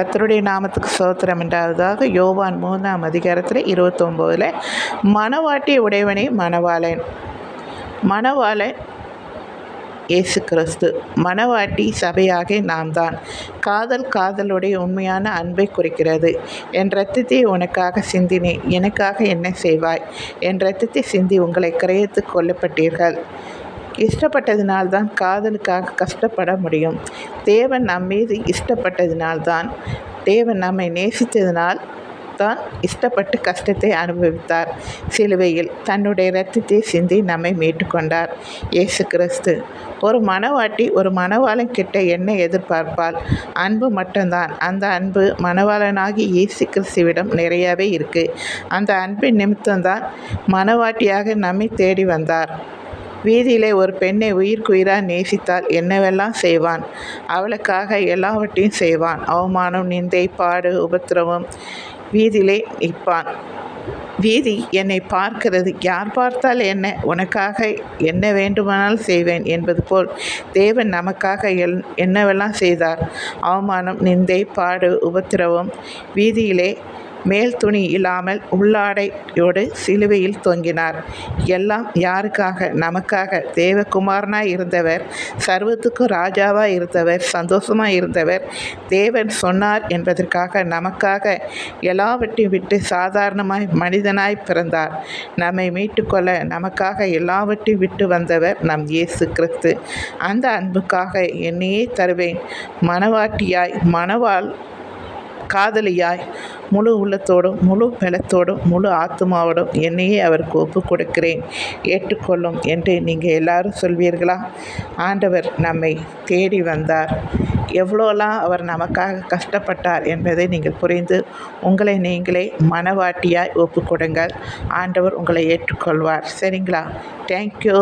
கத்தருடைய நாமத்துக்கு சோத்திரம் என்றாவதாக யோவான் மூணாம் அதிகாரத்தில் இருபத்தொம்போதில் மணவாட்டி உடையவனே மணவாளன். மணவாளன் இயேசு கிறிஸ்து மணவாட்டி சபையாக நாம் தான் காதல் காதலுடைய உண்மையான அன்பை குறிக்கிறது. என் ரத்தத்தை உனக்காக சிந்தினேன். எனக்காக என்ன செய்வாய்? என் ரத்தத்தை சிந்தி உங்களை கிரயத்துக் கொல்லப்பட்டீர்கள். இஷ்டப்பட்டதினால்தான் காதலுக்காக கஷ்டப்பட முடியும். தேவன் நம் மீது இஷ்டப்பட்டதினால்தான். தேவன் நம்மை நேசித்ததினால் தான் இஷ்டப்பட்டு கஷ்டத்தை அனுபவித்தார். சிலுவையில் தன்னுடைய இரத்தத்தை சிந்தி நம்மை மீட்டுக்கொண்டார் இயேசு கிறிஸ்து ஒரு மணவாட்டி ஒரு மணவாளன் கிட்ட என்ன எதிர்பார்ப்பால் அன்பு மட்டும்தான். அந்த அன்பு மணவாளனாகி இயேசு கிறிஸ்துவிடம் நிறையவே இருக்குது அந்த அன்பின் நிமித்தம்தான் மணவாட்டியாக நம்மை தேடி வந்தார். வீதியிலே ஒரு பெண்ணை உயிர்க்குயிராக நேசித்தால் என்னவெல்லாம் செய்வான்? அவளுக்காக எல்லாவற்றையும் செய்வான். அவமானம் நிந்தை பாடு உபத்திரவம் வீதியிலே நிற்பான். வீதி என்னை பார்க்கிறது. யார் பார்த்தால் என்ன? உனக்காக என்ன வேண்டுமானாலும் செய்வேன் என்பது போல் தேவன் நமக்காக எல் என்னவெல்லாம் செய்தார்? அவமானம் நிந்தை பாடு உபத்திரவம் வீதியிலே மேல் துணி இல்லாமல் உள்ளாடையோடு சிலுவையில் தொங்கினார். எல்லாம் யாருக்காக? நமக்காக. தேவகுமாரனாய் இருந்தவர் சர்வத்துக்கும் ராஜாவாக இருந்தவர் சந்தோஷமாக இருந்தவர். தேவன் சொன்னார் என்பதற்காக நமக்காக எல்லாவற்றையும் விட்டு சாதாரணமாய் மனிதனாய் பிறந்தார். நம்மை மீட்டுக்கொள்ள நமக்காக எல்லாவற்றையும் விட்டு வந்தவர் நம் இயேசு கிறிஸ்து. அந்த அன்புக்காக என்னையே தருவேன். மணவாட்டியாய் மணவாள் காதலியாய் முழு உள்ளத்தோடும் முழு பலத்தோடும் முழு ஆத்மாவோடும் என்னையே அவருக்கு ஒப்பு கொடுக்கிறேன். ஏற்றுக்கொள்ளும் என்று நீங்கள் எல்லாரும் சொல்வீர்களா? ஆண்டவர் நம்மை தேடி வந்தார். எவ்வளோலாம் அவர் நமக்காக கஷ்டப்பட்டார் என்பதை நீங்கள் புரிந்து உங்களை நீங்களே மனவாட்டியாய் ஒப்பு கொடுங்கள். ஆண்டவர் உங்களை ஏற்றுக்கொள்வார். சரிங்களா? தேங்க்யூ